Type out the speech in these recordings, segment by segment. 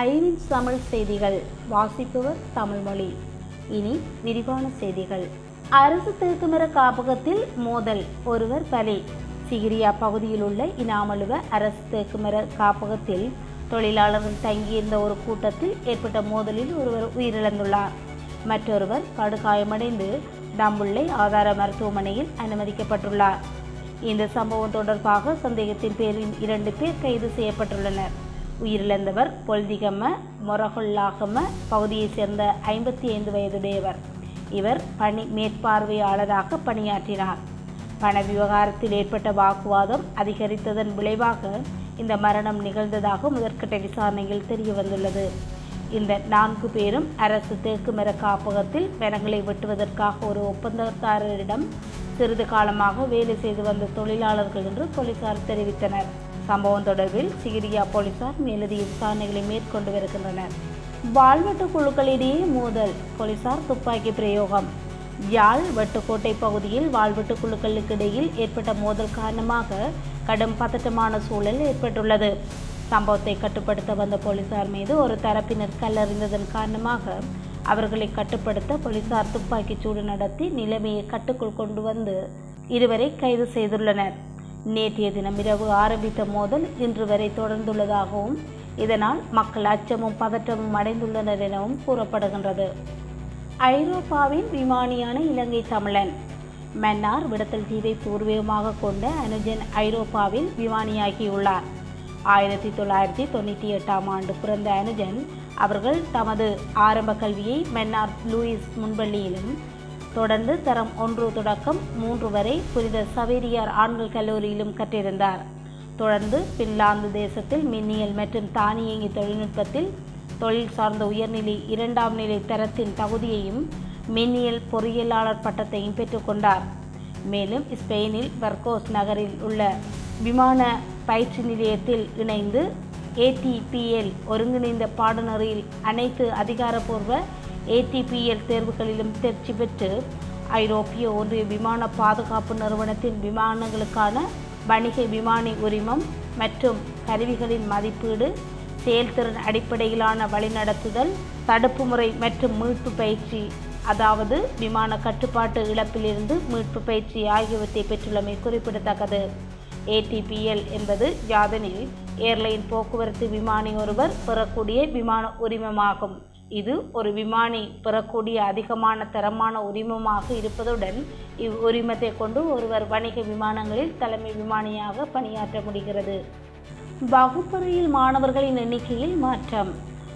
Irene Tamil செய்திகள். வாசிப்பவர் தமிழ்மொழி. இனி விரிவான செய்திகள். அரசு தேக்குமர காப்பகத்தில் மோதல் ஒருவர் பலி. சிகிரியா பகுதியில் உள்ள இனாமலுவ அரசு தேக்குமர காப்பகத்தில் தொழிலாளர்கள் தங்கியிருந்த ஒரு கூட்டத்தில் ஏற்பட்ட மோதலில் ஒருவர் உயிரிழந்துள்ளார். மற்றொருவர் படுகாயமடைந்து டம்புள்ளை ஆதார மருத்துவமனையில் அனுமதிக்கப்பட்டுள்ளார். இந்த சம்பவம் தொடர்பாக சந்தேகத்தின் பேரில் இரண்டு பேர் கைது செய்யப்பட்டுள்ளனர். உயிரிழந்தவர் பொல்திகம மொரகுல்லாகம பகுதியைச் சேர்ந்த ஐம்பத்தி ஐந்து வயதுடையவர். இவர் பணி மேற்பார்வையாளராக பணியாற்றினார். பண விவகாரத்தில் ஏற்பட்ட வாக்குவாதம் அதிகரித்ததன் விளைவாக இந்த மரணம் நிகழ்ந்ததாக முதற்கட்ட விசாரணையில் தெரிய வந்துள்ளது இந்த நான்கு பேரும் அரசு தேக்கு மர காப்பகத்தில் மரங்களை வெட்டுவதற்காக ஒரு ஒப்பந்தக்காரரிடம் சிறிது காலமாக வேலை செய்து வந்த தொழிலாளர்கள் என்று போலீசார் தெரிவித்தனர். சம்பவம் தொடர்பில் சிகிரியா போலீசார் மேலதிக விசாரணைகளை மேற்கொண்டு வருகின்றனர் வாழ்வெட்டு குழுக்களிடையே மோதல் போலீசார் துப்பாக்கி பிரயோகம். யாழ் வட்டுக்கோட்டை பகுதியில் வாழ்வெட்டு குழுக்களுக்கு இடையில் ஏற்பட்ட மோதல் காரணமாக கடும் பதட்டமான சூழல் ஏற்பட்டுள்ளது. சம்பவத்தை கட்டுப்படுத்த வந்த போலீசார் மீது ஒரு தரப்பினர் கல்லறிந்ததன் காரணமாக அவர்களை கட்டுப்படுத்த போலீசார் துப்பாக்கிச் சூடு நடத்தி நிலைமையை கட்டுக்குள் கொண்டு வந்து இருவரை கைது செய்துள்ளனர். நேற்றைய தினம் இரவு ஆரம்பித்த மோதல் இன்று வரை தொடர்ந்துள்ளதாகவும் இதனால் மக்கள் அச்சமும் பதற்றமும் அடைந்துள்ளனர் எனவும் கூறப்படுகின்றது. ஐரோப்பாவின் விமானியான இலங்கை தமிழன் மன்னார் விடத்தல் தீவை பூர்வீகமாக கொண்ட அனுஜன் ஐரோப்பாவில் விமானியாகியுள்ளார். ஆயிரத்தி தொள்ளாயிரத்தி தொண்ணூற்றி எட்டாம் ஆண்டு பிறந்த அனுஜன் அவர்கள் தமது ஆரம்ப கல்வியை மன்னார் லூயிஸ் முன்பள்ளியிலும் தொடர்ந்து தரம் ஒன்று தொடக்கம் மூன்று வரை புனித சவேரியார் ஆண்கள் கல்லூரியிலும் கற்றிருந்தார். தொடர்ந்து பின்லாந்து தேசத்தில் மின்னியல் மற்றும் தானியங்கி தொழில்நுட்பத்தில் தொழில் சார்ந்த உயர்நிலை இரண்டாம் நிலை தரத்தின் தகுதியையும் மின்னியல் பொறியியலாளர் பட்டத்தையும் பெற்றுக்கொண்டார் மேலும் ஸ்பெயினில் பர்கோஸ் நகரில் உள்ள விமான பயிற்சி நிலையத்தில் இணைந்து ஏடிபிஎல் ஒருங்கிணைந்த பாடநெறியில் அனைத்து அதிகாரப்பூர்வ ஏடிபிஎல் தேர்வுகளிலும் தேர்ச்சி பெற்று ஐரோப்பிய ஒன்றிய விமான பாதுகாப்பு நிறுவனத்தின் விமானங்களுக்கான வணிக விமானி உரிமம் மற்றும் கருவிகளின் மதிப்பீடு செயல்திறன் அடிப்படையிலான வழிநடத்துதல் தடுப்பு முறை மற்றும் மீட்பு பயிற்சி அதாவது விமான கட்டுப்பாட்டு இழப்பிலிருந்து மீட்பு பயிற்சி ஆகியவற்றை பெற்றுள்ளமை குறிப்பிடத்தக்கது. ஏடிபிஎல் என்பது யாதெனில் ஏர்லைன் போக்குவரத்து விமானி ஒருவர் பெறக்கூடிய விமான உரிமமாகும். இது ஒரு விமானி பெறக்கூடிய அதிகமான தரமான உரிமமாக இருப்பதுடன் இவ் உரிமத்தை கொண்டு ஒருவர் வணிக விமானங்களில் தலைமை விமானியாக பணியாற்ற முடிகிறது. வகுப்பறையில் மாணவர்களின் எண்ணிக்கையில் மாற்றம்.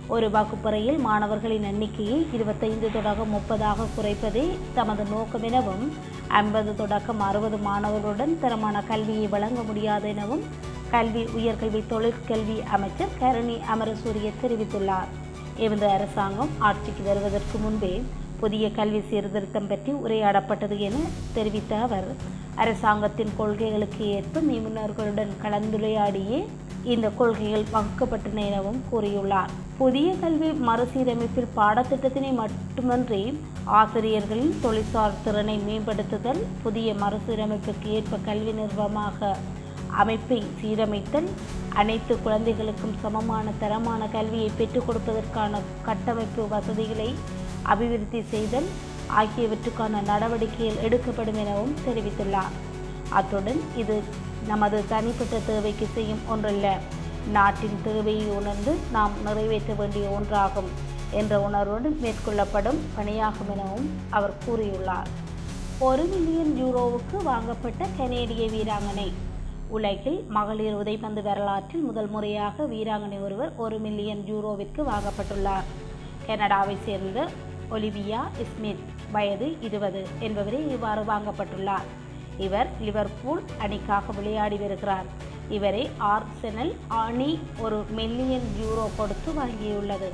ஒரு வகுப்பறையில் மாணவர்களின் எண்ணிக்கையை இருபத்தைந்து தொடக்கம் முப்பதாக குறைப்பதே தமது நோக்கம் எனவும் ஐம்பது தொடக்கம் அறுபது மாணவர்களுடன் தரமான கல்வியை வழங்க முடியாது எனவும் கல்வி உயர்கல்வி தொழிற்கல்வி அமைச்சர் கருணி அமரசூரிய தெரிவித்துள்ளார். எமது அரசாங்கம் ஆட்சிக்கு வருவதற்கு முன்பே புதிய கல்வி சீர்திருத்தம் பற்றி உரையாடப்பட்டது என தெரிவித்த அவர் அரசாங்கத்தின் கொள்கைகளுக்கு ஏற்ப நிபுணர்களுடன் கலந்துரையாடியே இந்த கொள்கைகள் வகுக்கப்பட்டன எனவும் கூறியுள்ளார். புதிய கல்வி மறுசீரமைப்பில் பாடத்திட்டத்தினை மட்டுமன்றி ஆசிரியர்களின் தொழிற்சார் திறனை மேம்படுத்துதல் புதிய மறுசீரமைப்புக்கு ஏற்ப கல்வி நிர்வாகமாக அமைப்பை சீரமைத்தல் அனைத்து குழந்தைகளுக்கும் சமமான தரமான கல்வியை பெற்றுக் கொடுப்பதற்கான கட்டமைப்பு வசதிகளை அபிவிருத்தி செய்தல் ஆகியவற்றுக்கான நடவடிக்கைகள் எடுக்கப்படும் எனவும் தெரிவித்துள்ளார். அத்துடன் இது நமது தனிப்பட்ட தேவைக்கு செய்யும் ஒன்றல்ல. நாட்டின் தேவையை உணர்ந்து நாம் நிறைவேற்ற வேண்டிய ஒன்றாகும் என்ற உணர்வுடன் மேற்கொள்ளப்படும் பணியாகும் எனவும் அவர் கூறியுள்ளார். ஒரு மில்லியன் யூரோவுக்கு வாங்கப்பட்ட கனேடிய வீராங்கனை உலகில் மகளிர் உதைப்பந்து வரலாற்றில் முதல் முறையாக வீராங்கனை ஒருவர் ஒரு மில்லியன் யூரோவிற்கு வாங்கப்பட்டுள்ளார். கனடாவை சேர்ந்த ஒலிவியா ஸ்மித் வயது இருபது என்பவரே இவ்வாறு வாங்கப்பட்டுள்ளார். இவர் லிவர்பூல் அணிக்காக விளையாடி வருகிறார். இவரை ஆர்செனல் அணி ஒரு மில்லியன் யூரோ கொடுத்து வாங்கியுள்ளது